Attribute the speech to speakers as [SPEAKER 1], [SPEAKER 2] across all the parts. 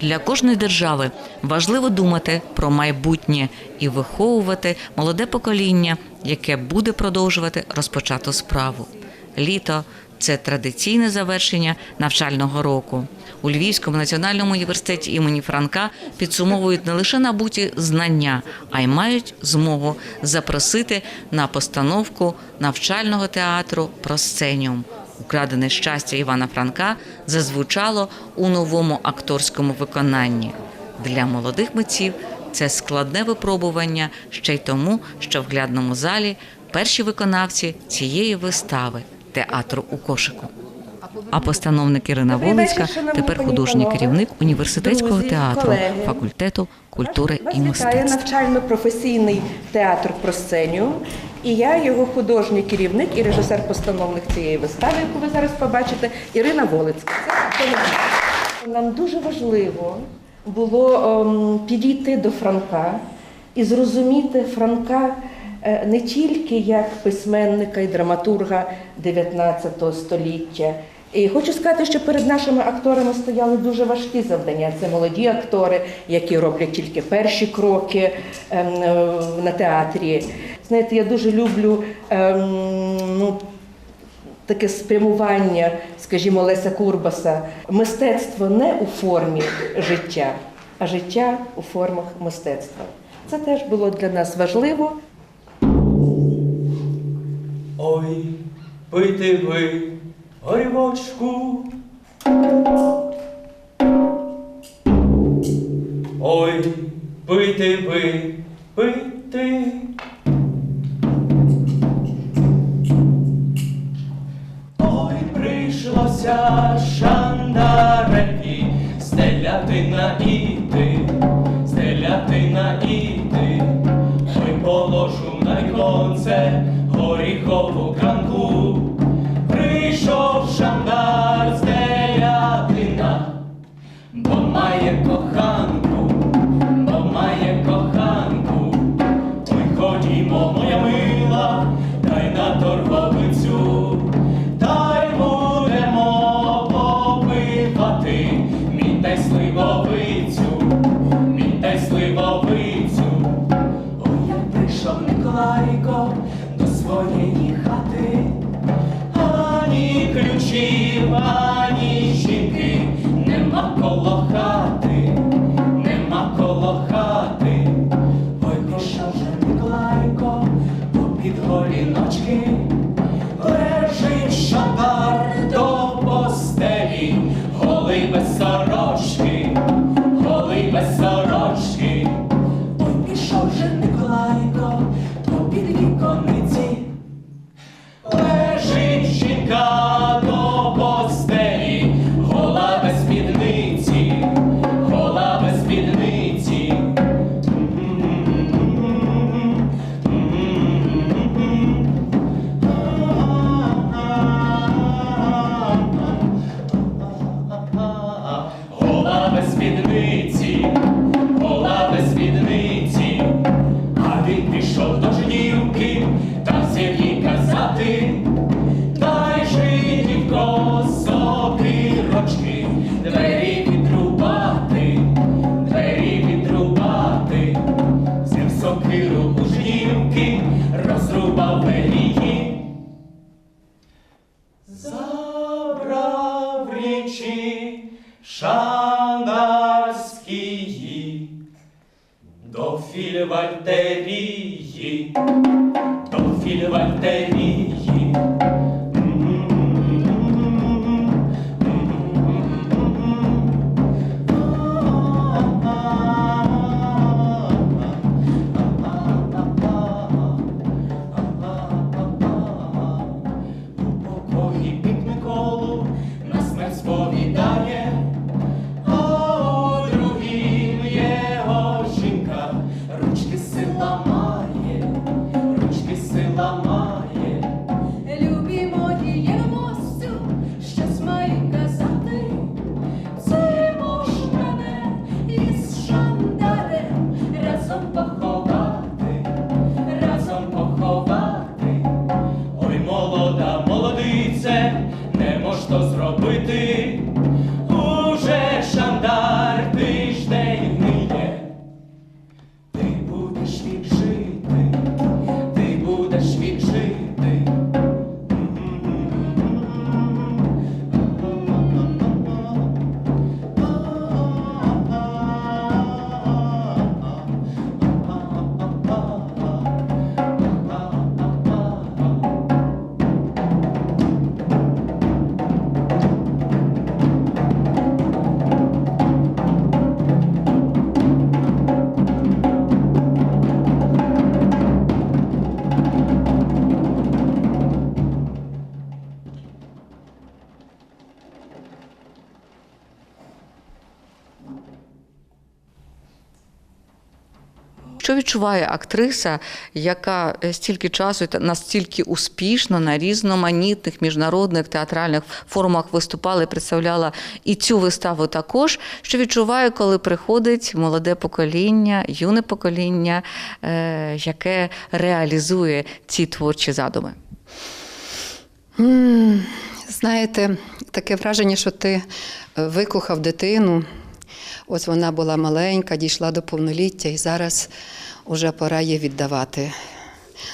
[SPEAKER 1] Для кожної держави важливо думати про майбутнє і виховувати молоде покоління, яке буде продовжувати розпочату справу. Літо це традиційне завершення навчального року. У Львівському національному університеті імені Франка підсумовують не лише набуті знання, а й мають змогу запросити на постановку навчального театру Просценіум. Украдене щастя Івана Франка зазвучало у новому акторському виконанні. Для молодих митців це складне випробування ще й тому, що в глядному залі перші виконавці цієї вистави театру у кошику. А постановник Ірина Волинська тепер художній керівник університетського театру факультету культури і
[SPEAKER 2] вітає
[SPEAKER 1] мистецтв.
[SPEAKER 2] навчально-професійний театр Просценю. І я його художній керівник і режисер-постановник цієї вистави, яку ви зараз побачите, Ірина Волицька. Це. Нам дуже важливо було ем, підійти до Франка і зрозуміти Франка е, не тільки як письменника і драматурга 19 століття. І хочу сказати, що перед нашими акторами стояли дуже важкі завдання. Це молоді актори, які роблять тільки перші кроки ем, е, на театрі. Знаєте, я дуже люблю ем, ну, таке спрямування, скажімо, Леся Курбаса. Мистецтво не у формі життя, а життя у формах мистецтва. Це теж було для нас важливо.
[SPEAKER 3] Ой, пийте ви горівочку. Ой, пийте ви, пийте. Прийшлося шандарені стеляти на іти, до фільвальтерії, до фільвальтерії.
[SPEAKER 1] Що відчуває актриса, яка е, стільки часу та- настільки успішно на різноманітних міжнародних театральних форумах виступала і представляла і цю виставу також. Що відчуває, коли приходить молоде покоління, юне покоління, е, яке реалізує ці творчі задуми?
[SPEAKER 4] Знаєте, таке враження, що ти е, викохав дитину. Ось вона була маленька, дійшла до повноліття, і зараз вже пора її віддавати.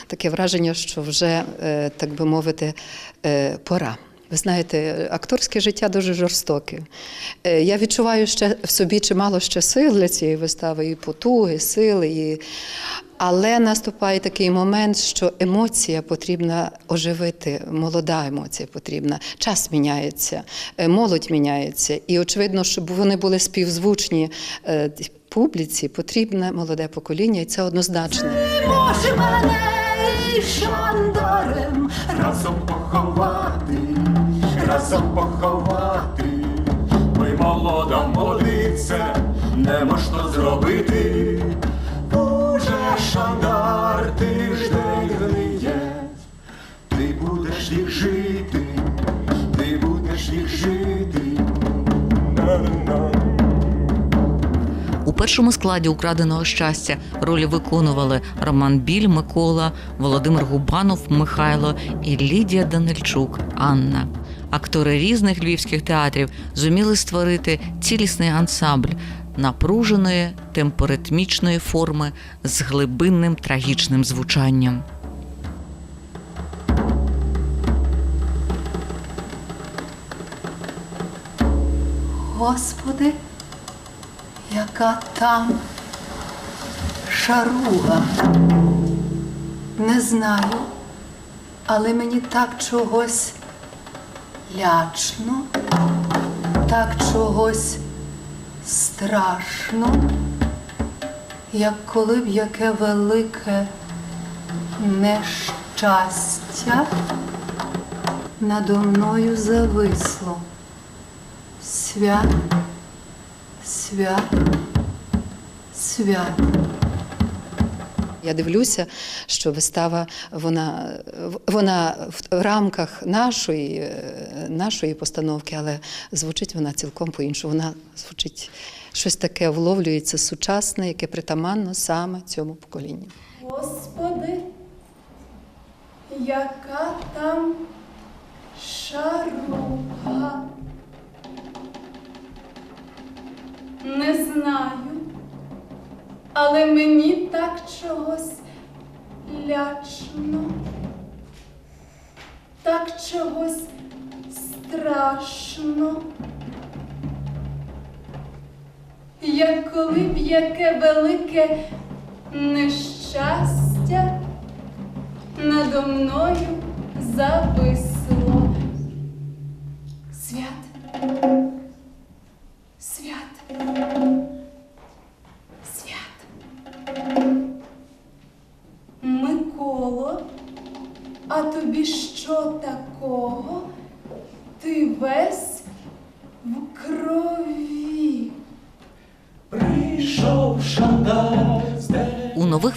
[SPEAKER 4] Таке враження, що вже, е, так би мовити, е, пора. Ви знаєте, акторське життя дуже жорстоке. Е, Я відчуваю ще в собі чимало ще сил для цієї вистави, і потуги, сили. І... Але наступає такий момент, що емоція потрібна оживити, молода емоція потрібна. Час міняється, е, молодь міняється. І очевидно, щоб вони були співзвучні е, публіці, потрібне молоде покоління, і це однозначно.
[SPEAKER 5] Може мене
[SPEAKER 3] разом поховати, разом поховати. Ми молода молодиця, не можна зробити. Уже шандар тиждень гниє, ти будеш їх жити, ти будеш їх жити.
[SPEAKER 1] У першому складі украденого щастя ролі виконували Роман Біль Микола, Володимир Губанов Михайло і Лідія Данильчук Анна. Актори різних львівських театрів зуміли створити цілісний ансамбль напруженої темпоритмічної форми з глибинним трагічним звучанням.
[SPEAKER 5] Господи, яка там шаруга. Не знаю, але мені так чогось лячно, так чогось страшно, як коли б яке велике нещастя надо мною зависло. Свят, свят, свят.
[SPEAKER 4] Я дивлюся, що вистава вона, вона в рамках нашої, нашої постановки, але звучить вона цілком по-іншому. Вона звучить щось таке, вловлюється сучасне, яке притаманно саме цьому поколінню.
[SPEAKER 6] Господи, яка там шаруга. Не знаю, але мені так чогось лячно, так чогось страшно. Як коли б яке велике нещастя надо мною зависло.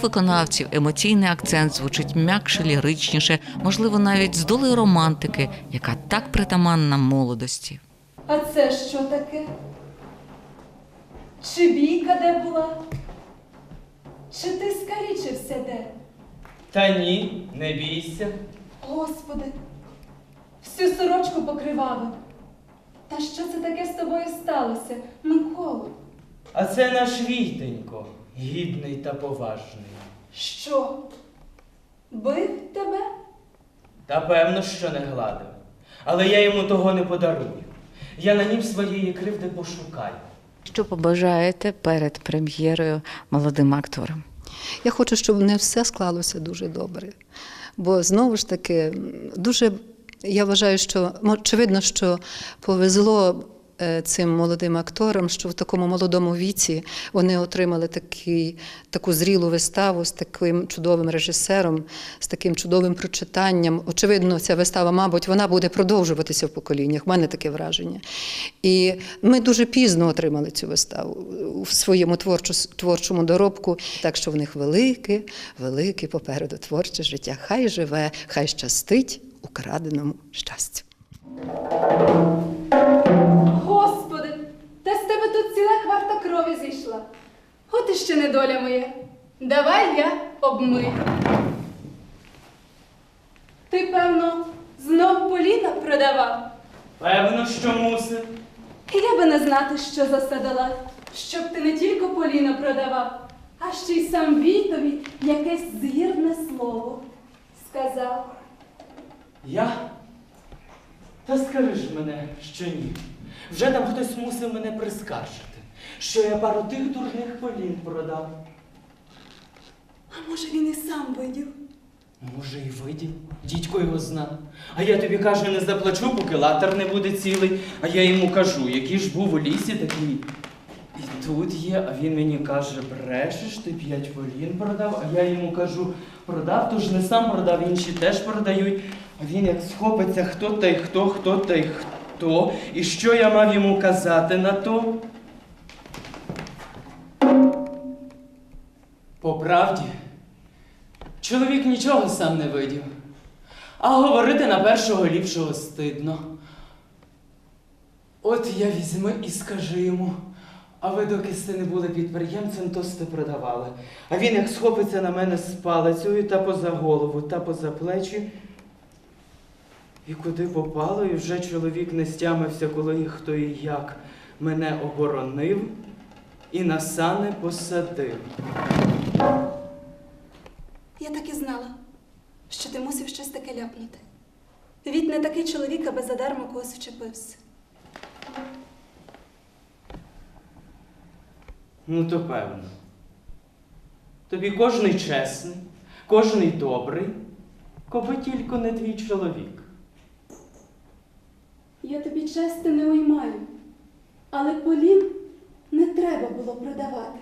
[SPEAKER 1] Виконавців емоційний акцент звучить м'якше, ліричніше, можливо, навіть з долею романтики, яка так притаманна молодості.
[SPEAKER 6] А це що таке? Чи бійка де була? Чи ти скалічився де?
[SPEAKER 7] Та ні, не бійся.
[SPEAKER 6] Господи, всю сорочку покривало. Та що це таке з тобою сталося, Миколо?
[SPEAKER 7] А це наш Вітенько, гідний та поважний.
[SPEAKER 6] Що? Бив тебе?
[SPEAKER 7] Та певно, що не гладив. Але я йому того не подарую. Я на нім своєї кривди пошукаю.
[SPEAKER 1] Що побажаєте перед прем'єрою молодим акторам?
[SPEAKER 4] Я хочу, щоб не все склалося дуже добре. Бо знову ж таки, дуже я вважаю, що очевидно, що повезло цим молодим акторам, що в такому молодому віці вони отримали такий, таку зрілу виставу з таким чудовим режисером, з таким чудовим прочитанням. Очевидно, ця вистава, мабуть, вона буде продовжуватися в поколіннях. У мене таке враження. І ми дуже пізно отримали цю виставу в своєму творчу, творчому доробку. Так що в них велике, велике попереду творче життя. Хай живе, хай щастить украденому щастю.
[SPEAKER 6] Господи, та з тебе тут ціла кварта крові зійшла. От іще недоля моя. Давай я обмию. Ти, певно, знов Поліна продавав.
[SPEAKER 3] Певно, що мусив.
[SPEAKER 6] Я би не знати, що засадила, щоб ти не тільки Поліна продавав, а ще й сам Війтові якесь згірне слово сказав.
[SPEAKER 3] Я? Та скажи ж мене, що ні. Вже там хтось мусив мене прискаржити, що я пару тих дурних полін продав.
[SPEAKER 6] А може він і сам видів?
[SPEAKER 3] Може, і видів, дідько його зна. А я тобі кажу, не заплачу, поки латер не буде цілий. А я йому кажу, який ж був у лісі такий. І тут є, а він мені каже, брешеш, ти п'ять волін продав, а я йому кажу, продав, то ж не сам продав, інші теж продають. А він як схопиться, хто та й хто, хто та й хто. І що я мав йому казати на то? По правді, чоловік нічого сам не видів, а говорити на першого ліпшого стидно. От я візьми і скажи йому, а ви доки сте не були підприємцем, то сте продавали. А він як схопиться на мене з палицею та поза голову, та поза плечі. І куди попало, і вже чоловік не стямився, коли і хто і як мене оборонив і на сани посадив.
[SPEAKER 6] Я так і знала, що ти мусив щось таке ляпнути. Від не такий чоловік, аби задарма когось вчепився.
[SPEAKER 3] Ну, то певно. Тобі кожний чесний, кожний добрий, коби тільки не твій чоловік.
[SPEAKER 6] Я тобі чести не уймаю, але Полін не треба було продавати.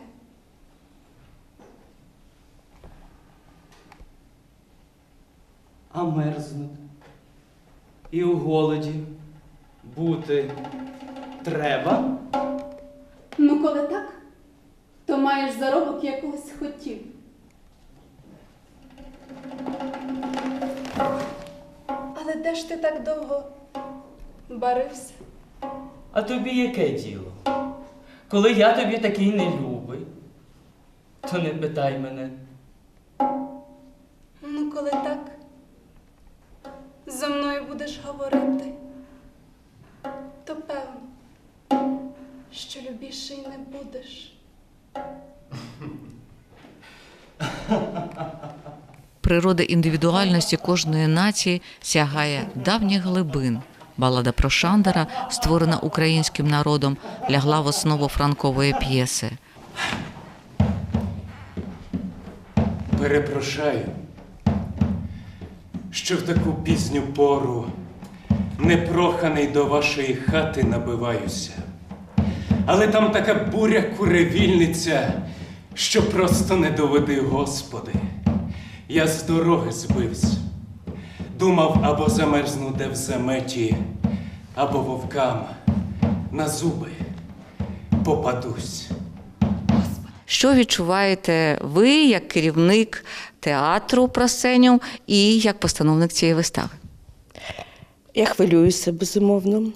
[SPEAKER 3] А мерзнуть. І у голоді бути треба.
[SPEAKER 6] Ну, коли так, то маєш заробок якогось хотів. Але де ж ти так довго барився?
[SPEAKER 3] А тобі яке діло? Коли я тобі такий не любий, то не питай мене.
[SPEAKER 6] Ну, коли так, зо мною будеш говорити, то певно, що любіший не будеш.
[SPEAKER 1] Природа індивідуальності кожної нації сягає давніх глибин. Балада про Шандера, створена українським народом, лягла в основу франкової п'єси.
[SPEAKER 8] Перепрошаю, що в таку пізню пору непроханий до вашої хати набиваюся. Але там така буря куревільниця, що просто не доведи, Господи. Я з дороги збився. Думав, або замерзну де в заметі, або вовкам на зуби попадусь.
[SPEAKER 1] Що відчуваєте ви як керівник театру Просеню і як постановник цієї вистави?
[SPEAKER 2] Я хвилююся, безумовно,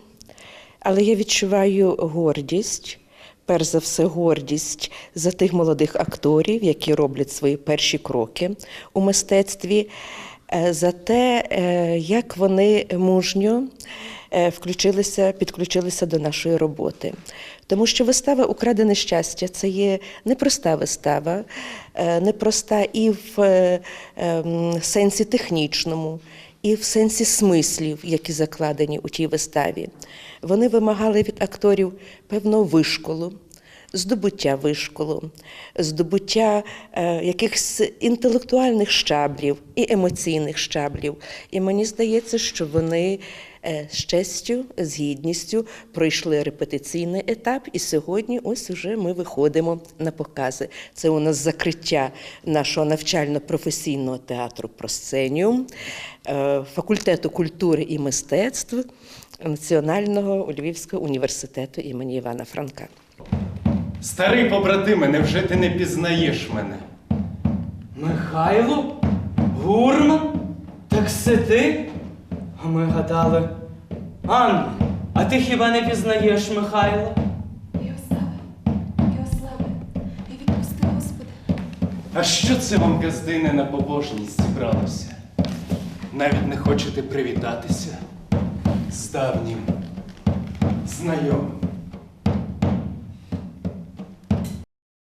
[SPEAKER 2] але я відчуваю гордість, перш за все, гордість за тих молодих акторів, які роблять свої перші кроки у мистецтві, за те, е, як вони мужньо е, включилися, підключилися до нашої роботи. Тому що вистава Украдене щастя це є непроста вистава, е, непроста і в е, ем, сенсі технічному, і в сенсі смислів, які закладені у тій виставі. Вони вимагали від акторів певного вишколу, здобуття вишколу, здобуття е, якихось інтелектуальних щаблів і емоційних щаблів. І мені здається, що вони е, з честю, з гідністю пройшли репетиційний етап, і сьогодні ось уже ми виходимо на покази. Це у нас закриття нашого навчально-професійного театру Просценіум, е, факультету культури і мистецтв Національного Львівського університету імені Івана Франка.
[SPEAKER 8] Старий побратиме, невже ти не пізнаєш мене?
[SPEAKER 3] Михайло? Гурман? Так це ти? А ми гадали. Анна, а ти хіба не пізнаєш Михайла?
[SPEAKER 6] Йославе, Йославе, і відпусти, Господи.
[SPEAKER 8] А що це вам, газдине, на побожність зібралося? Навіть не хочете привітатися з давнім знайомим.